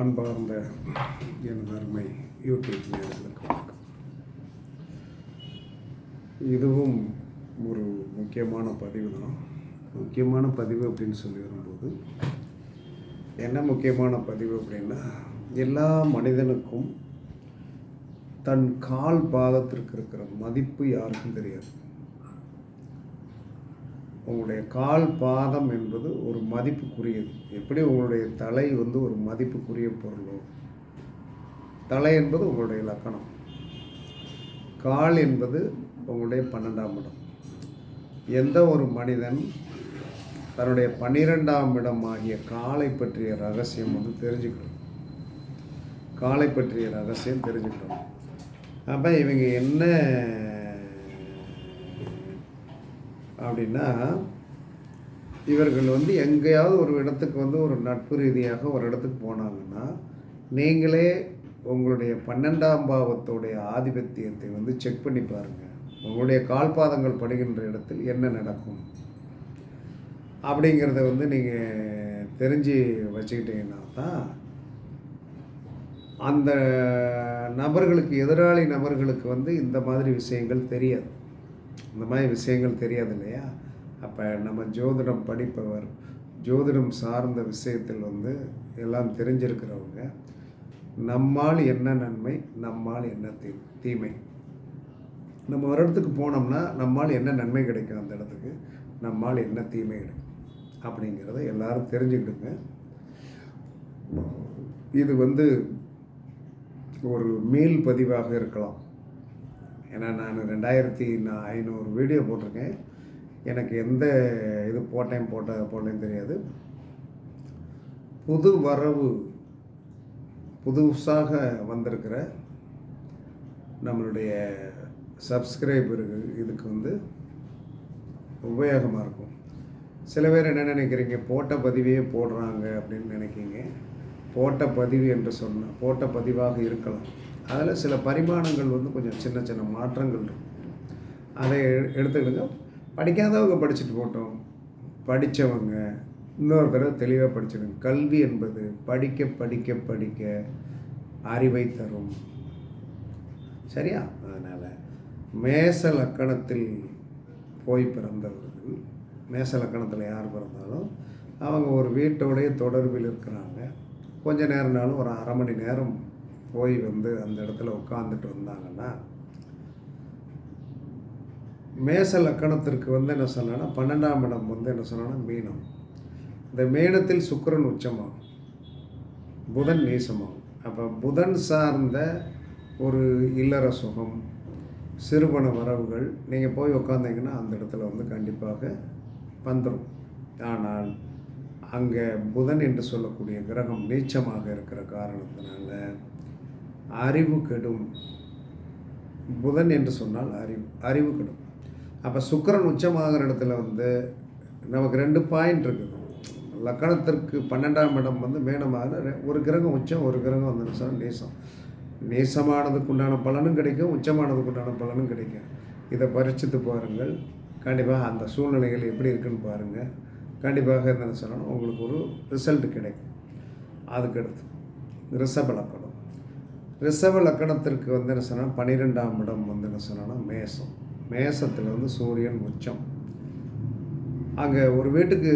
அன்பார்ந்த எனது அருமை யூடியூப் நேயர்களுக்கு வணக்கம். இதுவும் ஒரு முக்கியமான பதிவு தான். முக்கியமான பதிவு அப்படின்னு சொல்லி வரும்போது என்ன முக்கியமான பதிவு அப்படின்னா எல்லா மனிதனுக்கும் தன் கால் பாதத்திற்கு இருக்கிற மதிப்பு யாருக்கும் தெரியாது. உங்களுடைய கால் பாதம் என்பது ஒரு மதிப்புக்குரியது. எப்படி உங்களுடைய தலை வந்து ஒரு மதிப்புக்குரிய பொருளோ? தலை என்பது உங்களுடைய லக்கணம். கால் என்பது உங்களுடைய பன்னெண்டாம் இடம். எந்த ஒரு மனிதன் தன்னுடைய பன்னிரெண்டாம் இடம் ஆகிய காலை பற்றிய ரகசியம் வந்து தெரிஞ்சுக்கணும். காலை பற்றிய ரகசியம் தெரிஞ்சுக்கணும். அப்போ இவங்க என்ன அப்படின்னா இவர்கள் வந்து எங்கேயாவது ஒரு இடத்துக்கு வந்து ஒரு நட்பு ரீதியாக ஒரு இடத்துக்கு போனாங்கன்னா நீங்களே உங்களுடைய பன்னெண்டாம் பாவத்துடைய ஆதிபத்தியத்தை வந்து செக் பண்ணி பாருங்கள் உங்களுடைய கால்பாதங்கள் படுகின்ற இடத்தில் என்ன நடக்கும்? அப்படிங்கிறத வந்து நீங்கள் தெரிஞ்சு வச்சுக்கிட்டீங்கன்னா தான் அந்த நபர்களுக்கு எதிராளி நபர்களுக்கு வந்து இந்த மாதிரி விஷயங்கள் தெரியாது. இந்த மாதிரி விஷயங்கள் தெரியாது இல்லையா? அப்போ நம்ம ஜோதிடம் படிப்பவர் ஜோதிடம் சார்ந்த விஷயத்தில் வந்து எல்லாம் தெரிஞ்சிருக்கிறவங்க நம்மால் என்ன நன்மை நம்மால் என்ன தீ தீமை? நம்ம ஒரு இடத்துக்கு போனோம்னா நம்மால் என்ன நன்மை கிடைக்கும் அந்த இடத்துக்கு? நம்மால் என்ன தீமை கிடைக்கும்? அப்படிங்கிறத எல்லாரும் தெரிஞ்சுக்கிடுங்க. இது வந்து ஒரு மீள் பதிவாக இருக்கலாம். ஏன்னா நான் ரெண்டாயிரத்தி நான் ஐநூறு வீடியோ போட்டிருக்கேன். எனக்கு எந்த இது போட்டேன் போட்ட போட்டேன்னு தெரியாது. புது வரவு புதுசாக வந்திருக்கிற நம்மளுடைய சப்ஸ்கிரைபர்கள் இதுக்கு வந்து உபயோகமாக இருக்கும். சில பேர் என்ன நினைக்கிறீங்க? போட்ட பதிவையே போடுறாங்க அப்படின்னு நினைக்கிங்க போட்ட பதிவு என்று சொன்ன போட்ட பதிவாக இருக்கலாம். அதில் சில பரிமாணங்கள் வந்து கொஞ்சம் சின்ன சின்ன மாற்றங்கள் இருக்கும். அதை எடுத்துக்கிடுங்க. படிக்காதவங்க படிச்சுட்டு போட்டோம். படித்தவங்க இன்னொரு தடவை தெளிவாக படிச்சிடுங்க. கல்வி என்பது படிக்க படிக்க படிக்க அறிவை தரும். சரியா? அதனால் மேச லக்கணத்தில் போய் பிறந்தவர்கள் மேச லக்கணத்தில் யார் பிறந்தாலும் அவங்க ஒரு வீட்டோடைய தொடர்பில் இருக்கிறாங்க. கொஞ்ச நேரம்னாலும் ஒரு அரை மணி நேரம் போய் வந்து அந்த இடத்துல உட்காந்துட்டு வந்தாங்கன்னா மேச லக்கணத்திற்கு வந்து என்ன சொன்னேன்னா பன்னெண்டாம் இடம் வந்து என்ன சொன்னேன்னா மீனம். இந்த மீனத்தில் சுக்கரன் உச்சமாகும். புதன் நீசமாகும். அப்போ புதன் சார்ந்த ஒரு இல்லற சுகம் சிறுபண வரவுகள் நீங்கள் போய் உக்காந்தீங்கன்னா அந்த இடத்துல வந்து கண்டிப்பாக வந்துடும் ஆனால் அங்கே புதன் என்று சொல்லக்கூடிய கிரகம் நீச்சமாக இருக்கிற காரணத்தினால அறிவு கெடும். புதன் என்று சொன்னால் அறிவு அறிவு கெடும். அப்போ சுக்கரன் உச்சமாகிற இடத்துல வந்து நமக்கு ரெண்டு பாயிண்ட் இருக்குது. லக்கணத்திற்கு பன்னெண்டாம் இடம் வந்து மேனமாக ஒரு கிரகம் உச்சம் ஒரு கிரகம் வந்து சொன்னால் நேசம். நீசமானதுக்கு உண்டான பலனும் கிடைக்கும் உச்சமானதுக்கு உண்டான பலனும் கிடைக்கும். இதை பரிச்சித்து பாருங்கள். கண்டிப்பாக அந்த சூழ்நிலைகள் எப்படி இருக்குன்னு பாருங்கள் கண்டிப்பாக என்ன சொல்லணும் உங்களுக்கு ஒரு ரிசல்ட் கிடைக்கும். அதுக்கடுத்து ரிஷப ரிஷப லக்கணத்திற்கு வந்து என்ன சொன்னால் பன்னிரெண்டாம் இடம் வந்து என்ன சொன்னால் மேசம். மேசத்தில் வந்து சூரியன் உச்சம். அங்கே ஒரு வீட்டுக்கு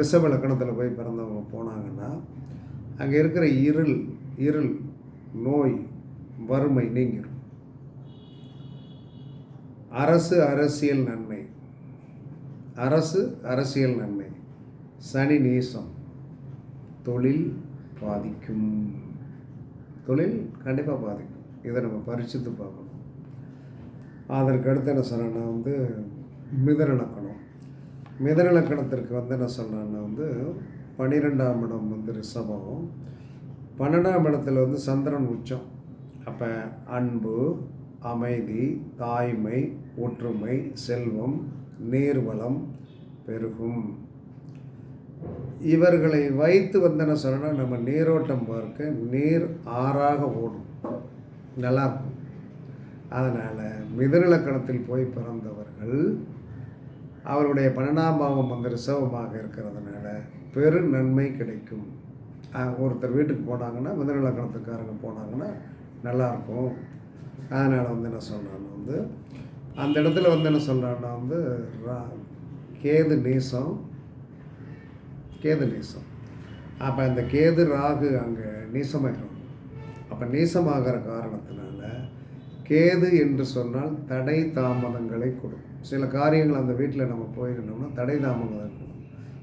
ரிஷப லக்கணத்தில் போய் பிறந்தவங்க போனாங்கன்னா அங்கே இருக்கிற இருள் இருள் நோய் வறுமை நீங்கிடும் அரசு அரசியல் நன்மை. அரசு அரசியல் நன்மை. சனி நீசம். தொழில் பாதிக்கும் தொழில் கண்டிப்பாக பாதிக்கும். இதை நம்ம பரிசுத்து பார்க்கணும். அதற்கு அடுத்து என்ன சொன்னேன்னா வந்து மிதனலக்கணம் மிதனலக்கணத்திற்கு வந்து என்ன சொன்னேன்னா வந்து பன்னிரெண்டாம் இடம் வந்து ரிஷபம். பன்னெண்டாம் இடத்துல வந்து சந்திரன் உச்சம். அப்போ அன்பு அமைதி தாய்மை ஒற்றுமை செல்வம் நீர்வளம் பெருகும். இவர்களை வைத்து வந்து என்ன சொல்லணும் நம்ம நீரோட்டம் பார்க்க நீர் ஆறாக ஓடும். நல்லா இருக்கும் அதனால் மிதனிலக்கணத்தில் போய் பிறந்தவர்கள் அவருடைய பன்னெண்டாம் பாவம் வந்து ரிசவமாக இருக்கிறதுனால பெரு நன்மை கிடைக்கும். ஒருத்தர் வீட்டுக்கு போனாங்கன்னா மிதநிலக்கணத்துக்காரங்க போனாங்கன்னா நல்லாயிருக்கும் அதனால் வந்து என்ன சொல்கிறான்னா வந்து அந்த இடத்துல வந்து என்ன சொல்கிறான்னா வந்து ரா- கேது நீசம் கேது நேசம். அப்போ அந்த கேது ராகு அங்கே நீசமாயிடும் அப்போ நீசமாகிற காரணத்தினால கேது என்று சொன்னால் தடை தாமதங்களை கொடுக்கும். சில காரியங்கள் அந்த வீட்டில் நம்ம போயிருந்தோம்னா தடை தாமதங்களை கொடுக்கும்.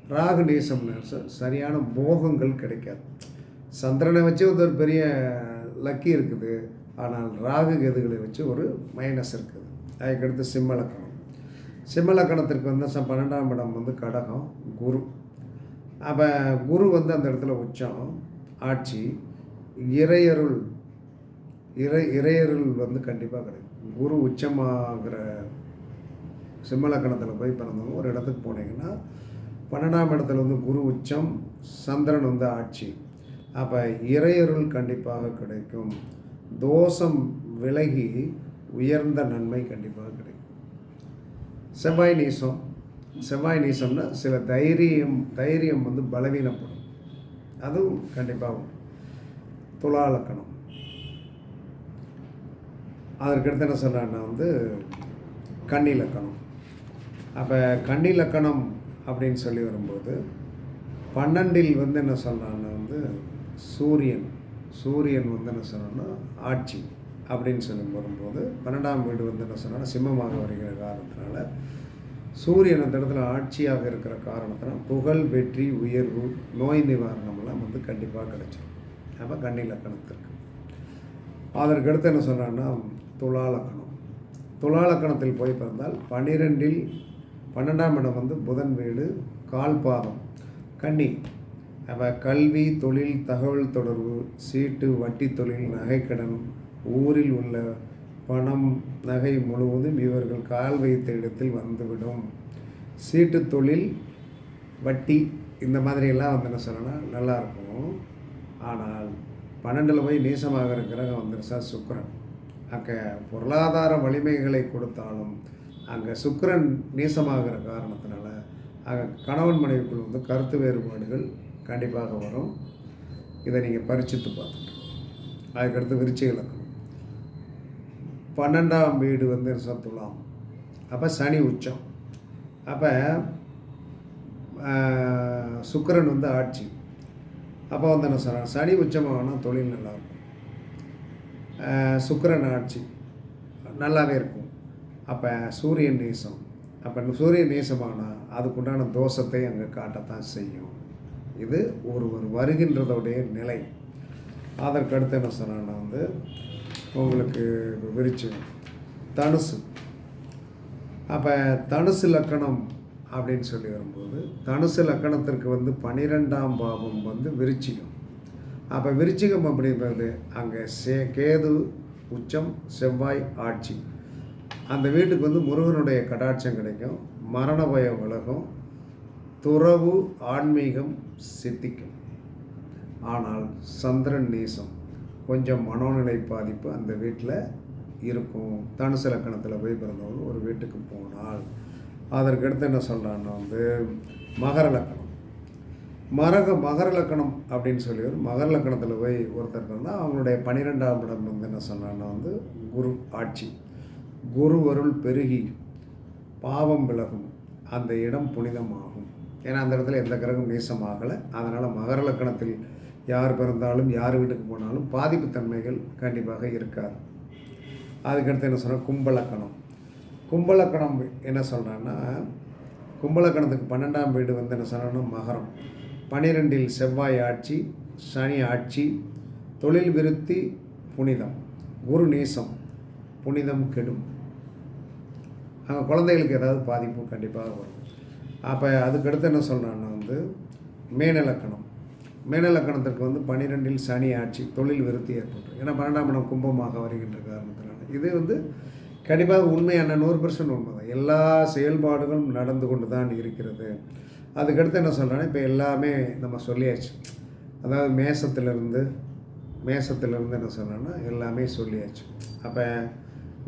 ராகு நீசம்னு சரியான போகங்கள் கிடைக்காது. சந்திரனை வச்சு ஒரு பெரிய லக்கி இருக்குது. ஆனால் ராகு கேதுகளை வச்சு ஒரு மைனஸ் இருக்குது. அதுக்கடுத்து சிம்மலக்கணம் சிம்மலக்கணத்திற்கு வந்து ச- பன்னெண்டாம் இடம் வந்து கடகம் குரு. அப்போ குரு வந்து அந்த இடத்துல உச்சம் ஆட்சி இறையருள் இறை இறையருள் வந்து கண்டிப்பாக கிடைக்கும். குரு உச்சமாகிற சிம்மலக்கணத்தில் போய் பிறந்தவங்க ஒரு இடத்துக்கு போனீங்கன்னா பன்னெண்டாம் இடத்துல வந்து குரு உச்சம் சந்திரன் வந்து ஆட்சி. அப்போ இறையருள் கண்டிப்பாக கிடைக்கும். தோஷம் விலகி உயர்ந்த நன்மை கண்டிப்பாக கிடைக்கும். செவ்வாய் நீசம் செவ்வாய் நீசம்னா சில தைரியம் தைரியம் வந்து பலவீனப்படும். அதுவும் கண்டிப்பாக உண்டு. துலா லக்கணம். அதற்கடுத்து என்ன சொன்னான்னா வந்து கன்னி லக்கணம். அப்போ கன்னி லக்கணம் அப்படின்னு சொல்லி வரும்போது பன்னெண்டில் வந்து என்ன சொல்கிறான்னா வந்து சூரியன் சூரியன் வந்து என்ன சொல்கிறோன்னா ஆட்சி அப்படின்னு சொல்லி வரும்போது பன்னெண்டாம் வீடு வந்து என்ன சொன்னால் சிம்மமாக வருகிற காரணத்தினால சூரியன் அந்த இடத்துல ஆட்சியாக இருக்கிற காரணத்தினால் புகழ் வெற்றி உயர்வு நோய் நிவாரணம்லாம் வந்து கண்டிப்பாக கிடைச்சிடும் அப்போ கன்னி லக்கணத்திற்கு அதற்கு அடுத்து என்ன சொல்கிறான்னா துலா லக்கணம். துலா லக்கணத்தில் போய் பிறந்தால் பன்னிரெண்டில் பன்னெண்டாம் இடம் வந்து புதன் வீடு கால் பாதம் கன்னி. அப்போ கல்வி தொழில் தகவல் தொடர்பு சீட்டு வட்டி தொழில் நகைக்கடன் ஊரில் உள்ள பணம் நகை முழுவதும் இவர்கள் கால் வைத்த இடத்தில் வந்துவிடும். சீட்டு தொழில் வட்டி இந்த மாதிரியெல்லாம் வந்து என்ன சொல்லணும்னா நல்லாயிருக்கும். ஆனால் பன்னெண்டில் போய் நீசமாகிற கிரகம் வந்துருச்சா சுக்கரன். அங்கே பொருளாதார வலிமைகளை கொடுத்தாலும் அங்கே சுக்கரன் நீசமாகிற காரணத்தினால அங்கே கணவன் மனைவிக்குள் வந்து கருத்து வேறுபாடுகள் கண்டிப்பாக வரும். இதை நீங்கள் பரிச்சித்து பார்த்துட்டு அதுக்கடுத்து விருச்சிகளுக்கு பன்னெண்டாம் வீடு வந்து சத்துலாம் அப்போ சனி உச்சம். அப்போ சுக்கரன் வந்து ஆட்சி. அப்போ வந்து என்ன சொல்கிறாங்க சனி உச்சமாகனா தொழில் நல்லாயிருக்கும் சுக்கரன் ஆட்சி. நல்லாவே இருக்கும். அப்போ சூரியன் நேசம். அப்போ சூரியன் நேசமானால் அதுக்குண்டான தோஷத்தை அங்கே காட்டத்தான் செய்யும். இது ஒருவர் வருகின்றதோடைய நிலை. அதற்கடுத்து என்ன சொன்னான்னா வந்து உங்களுக்கு விரிச்சம் தனுசு. அப்போ தனுசு லக்கணம் அப்படின்னு சொல்லி வரும்போது தனுசு லக்கணத்திற்கு வந்து பனிரெண்டாம் பாவம் வந்து விருச்சிகம். அப்போ விருச்சிகம் அப்படின்றது அங்கே சே கேது உச்சம் செவ்வாய் ஆட்சி. அந்த வீட்டுக்கு வந்து முருகனுடைய கடாட்சம் கிடைக்கும். மரண பயம் விலகும். துறவு ஆன்மீகம் சித்திக்கும். ஆனால் சந்திரன் நேசம். கொஞ்சம் மனோநிலை பாதிப்பு அந்த வீட்டில் இருக்கும். தனுசு லக்கணத்தில் போய் பிறந்தவங்க ஒரு வீட்டுக்கு போனால் அதற்கடுத்து என்ன சொல்கிறான்னா வந்து மகர லக்கணம் மரக மகர லக்கணம் அப்படின்னு சொல்லி ஒரு மகர லக்கணத்தில் போய் ஒருத்தர் இருந்தால் அவங்களுடைய பன்னிரெண்டாம் இடம் வந்து என்ன சொன்னான்னா வந்து குரு ஆட்சி. குரு அருள் பெருகி பாவம் விலகும். அந்த இடம் புனிதமாகும். ஏன்னா அந்த இடத்துல எந்த கிரகம் நேசமாகலை அதனால் மகர லக்கணத்தில் யார் பிறந்தாலும் யார் வீட்டுக்கு போனாலும் பாதிப்பு தன்மைகள் கண்டிப்பாக இருக்காது. அதுக்கடுத்து என்ன சொன்னால் கும்பலக்கணம் கும்பலக்கணம் என்ன சொல்கிறான்னா கும்பலக்கணத்துக்கு பன்னெண்டாம் வீடு வந்து என்ன சொல்கிறோன்னா மகரம். பனிரெண்டில் செவ்வாய் ஆட்சி சனி ஆட்சி தொழில் விருத்தி புனிதம். குரு நேசம் புனிதம் கெடும். அங்கே குழந்தைகளுக்கு ஏதாவது பாதிப்பு கண்டிப்பாக வரும். அப்போ அதுக்கடுத்து என்ன சொல்கிறான்னா வந்து மேனலக்கணம் மேனலக்கணத்திற்கு வந்து பன்னிரெண்டில் சனி ஆட்சி தொழில் விருத்தி ஏற்படும் ஏன்னா பன்னெண்டாம் இடம் கும்பமாக வருகின்ற காரணத்தினால. இது வந்து கண்டிப்பாக உண்மையான நூறு பர்சன்ட் உண்மை தான். எல்லா செயல்பாடுகளும் நடந்து கொண்டு தான் இருக்கிறது. அதுக்கடுத்து என்ன சொல்கிறேன்னா இப்போ எல்லாமே நம்ம சொல்லியாச்சு. அதாவது மேசத்திலிருந்து மேசத்திலிருந்து என்ன சொல்கிறேன்னா எல்லாமே சொல்லியாச்சு. அப்போ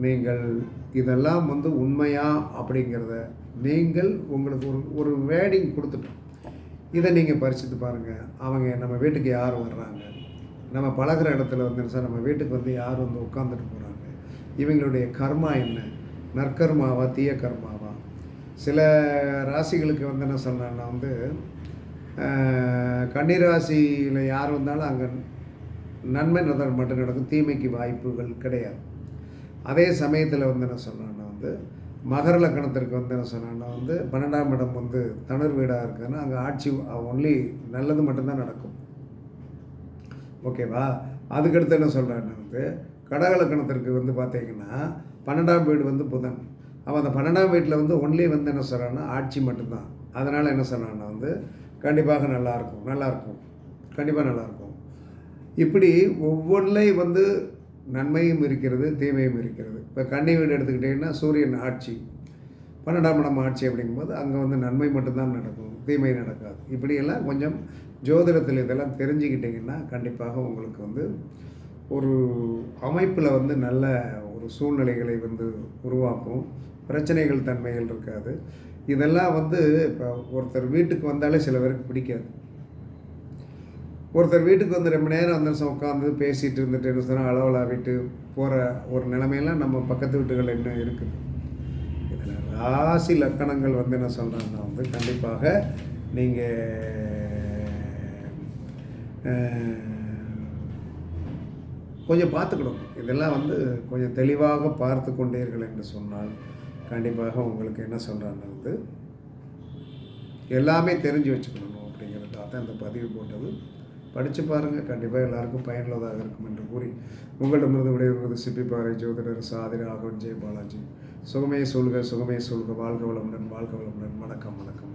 நீங்கள் இதெல்லாம் வந்து உண்மையா அப்படிங்கிறத நீங்கள் உங்களுக்கு ஒரு ஒரு வேடிங் கொடுத்துட்டோம். இதை நீங்கள் பரிசுத்து பாருங்கள் அவங்க நம்ம வீட்டுக்கு யார் வர்றாங்க? நம்ம பழகுற இடத்துல வந்து சார் நம்ம வீட்டுக்கு வந்து யார் வந்து உட்காந்துட்டு போகிறாங்க இவங்களுடைய கர்மா என்ன? நற்கர்மாவா தீய கர்மாவா? சில ராசிகளுக்கு வந்து என்ன சொன்னேன்னா வந்து கன்னிராசியில் யார் வந்தாலும் அங்கே நன்மை நடந்தால் மட்டும் நடக்கும். தீமைக்கு வாய்ப்புகள் கிடையாது. அதே சமயத்தில் வந்து என்ன சொன்னேன்னா வந்து மகர லக்கணத்திற்கு வந்து என்ன சொன்னேன்னா வந்து பன்னெண்டாம் இடம் வந்து தணர் வீடாக இருக்குதுன்னா அங்கே ஆட்சி ஒன்லி நல்லது மட்டும்தான் நடக்கும். ஓகேவா அதுக்கடுத்து என்ன சொல்கிறேன்னா வந்து கடகலக்கணத்திற்கு வந்து பார்த்தீங்கன்னா பன்னெண்டாம் வீடு வந்து புதன். அவன் அந்த பன்னெண்டாம் வீட்டில் வந்து ஒன்லி வந்து என்ன சொல்கிறான்னா ஆட்சி மட்டும்தான். அதனால் என்ன சொல்கிறான்னா வந்து கண்டிப்பாக நல்லாயிருக்கும் நல்லாயிருக்கும் கண்டிப்பாக நல்லாயிருக்கும் இப்படி ஒவ்வொன்றிலையும் வந்து நன்மையும் இருக்கிறது தீமையும் இருக்கிறது. இப்போ கன்னி வீடு எடுத்துக்கிட்டிங்கன்னா சூரியன் ஆட்சி. பன்னெண்டாம் இடம் ஆட்சி அப்படிங்கும்போது அங்கே வந்து நன்மை மட்டும்தான் நடக்கும் தீமை நடக்காது. இப்படியெல்லாம் கொஞ்சம் ஜோதிடத்தில் இதெல்லாம் தெரிஞ்சுக்கிட்டிங்கன்னா கண்டிப்பாக உங்களுக்கு வந்து ஒரு அமைப்பில் வந்து நல்ல ஒரு சூழ்நிலைகளை வந்து உருவாக்கும். பிரச்சனைகள் தன்மைகள் இருக்காது. இதெல்லாம் வந்து இப்போ ஒருத்தர் வீட்டுக்கு வந்தாலே சில பேருக்கு பிடிக்காது. ஒருத்தர் வீட்டுக்கு வந்து ரொம்ப நேரம் அந்த உட்காந்து பேசிகிட்டு இருந்துட்டு என்ன சொன்னால் அளவலாவிட்டு போகிற ஒரு நிலைமையெல்லாம் நம்ம பக்கத்து வீட்டுகள் என்ன இருக்குது இதில் ராசி லக்கணங்கள் வந்து என்ன சொல்கிறாங்கன்னா வந்து கண்டிப்பாக நீங்கள் கொஞ்சம் பார்த்துக்கணும். இதெல்லாம் வந்து கொஞ்சம் தெளிவாக பார்த்து கொண்டீர்கள் என்று சொன்னால் கண்டிப்பாக உங்களுக்கு என்ன சொல்கிறாங்க வந்து எல்லாமே தெரிஞ்சு வச்சுக்கணும் அப்படிங்கிறதுக்காக தான் இந்த பதிவு போட்டது. படித்து பாருங்கள் கண்டிப்பாக எல்லாருக்கும் பயனுள்ளதாக இருக்கும் என்று கூறி உங்களிடமிருந்து விடைபெறுவது சிப்பிப்பாறை ஜோதிடர் சாதிர ஆகவன் ஜெய பாலாஜி சுகமே சொல்க சுகமே சொல்க. வாழ்க வளமுடன் வாழ்க வளமுடன். வணக்கம் வணக்கம்.